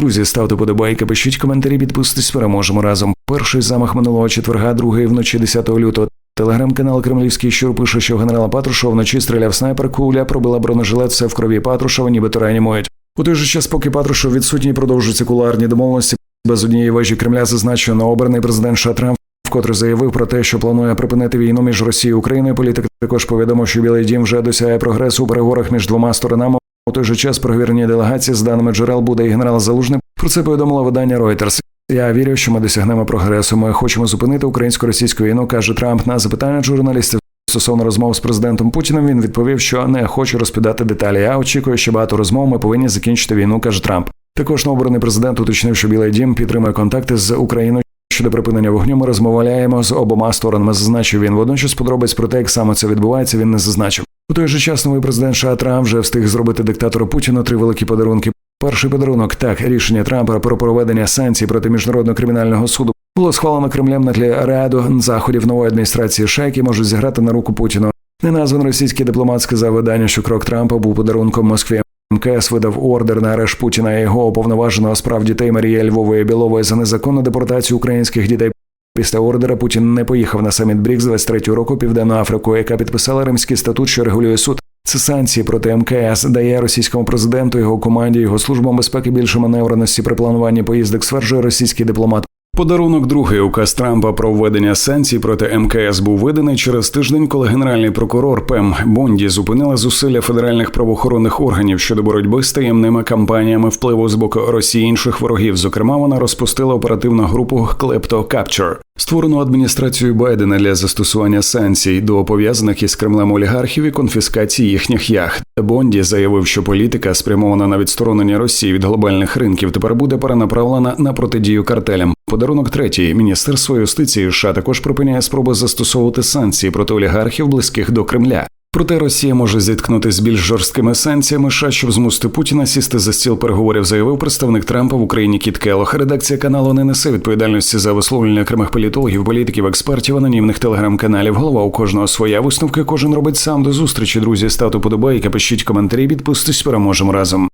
Друзі, ставте подобайки, пишіть коментарі, підписуйтесь, переможемо разом. Перший замах минулого четверга, другий вночі 10 лютого. Телеграм-канал Кремлівський щур пише, що в генерала Патрушова вночі стріляв снайпер, куля пробила бронежилет, все в крові Патрушева, нібито реанімують. У той же час, поки Патрушев відсутній, продовжуються кулуарні домовленості. Без однієї вежі Кремля зазначено новообраний президент США Трамп вкотре заявив про те, що планує припинити війну між Росією і Україною. Політик також повідомив, що Білий Дім вже досягає прогресу у переговорах між двома сторонами. У той же час переговірні делегації з даними джерел буде і генерал Залужний. Про це повідомило видання Reuters. Я вірю, що ми досягнемо прогресу. Ми хочемо зупинити українсько-російську війну, каже Трамп на запитання журналістів. Стосовно розмов з президентом Путіним він відповів, що не хоче розповідати деталі. Я очікую, що багато розмов ми повинні закінчити війну, каже Трамп. Також новообраний президент уточнив, що Білий Дім підтримує контакти з Україною. Щодо припинення вогню ми розмовляємо з обома сторонами. Зазначив він. Водночас подробиць про те, як саме це відбувається, він не зазначив. У той же час новий президент США Трамп вже встиг зробити диктатору Путіну три великі подарунки. Перший подарунок так рішення Трампа про проведення санкцій проти міжнародного кримінального суду було схвалено Кремлем на тлі ряду заходів нової адміністрації США, які можуть зіграти на руку Путіну. Неназваний російський дипломат сказав виданню, що крок Трампа був подарунком Москві. МКС видав ордер на арешт Путіна і його уповноваженого справ дітей Марії Львової Білової за незаконну депортацію українських дітей. Після ордера Путін не поїхав на саміт БРІКС 23 року Південну Африку, яка підписала Римський статут, що регулює суд. Це санкції проти МКС дає російському президенту, його команді, його службам безпеки більше маневреності при плануванні поїздок, стверджує російський дипломат. Подарунок другий указ Трампа про введення санкцій проти МКС був виданий через тиждень, коли генеральний прокурор Пем Бонді зупинила зусилля федеральних правоохоронних органів щодо боротьби з таємними кампаніями впливу з боку Росії інших ворогів. Зокрема, вона розпустила оперативну групу Кlepto Capture, створену адміністрацією Байдена для застосування санкцій до пов'язаних із Кремлем олігархів і конфіскації їхніх яхт. Бонді заявив, що політика, спрямована на відсторонення Росії від глобальних ринків, тепер буде перенаправлена на протидію картелям. Подарунок третій міністерство юстиції США також припиняє спроби застосовувати санкції проти олігархів, близьких до Кремля. Проте Росія може зіткнутися з більш жорсткими санкціями, США, щоб змусити Путіна сісти за стіл переговорів, заявив представник Трампа в Україні Кіт Келох. Редакція каналу не несе відповідальності за висловлення окремих політологів, політиків, експертів, анонімних телеграм-каналів. Голова у кожного своя висновки. Кожен робить сам до зустрічі. Друзі, ставте подобайки, пишіть коментарі, підписуйтесь, переможемо разом.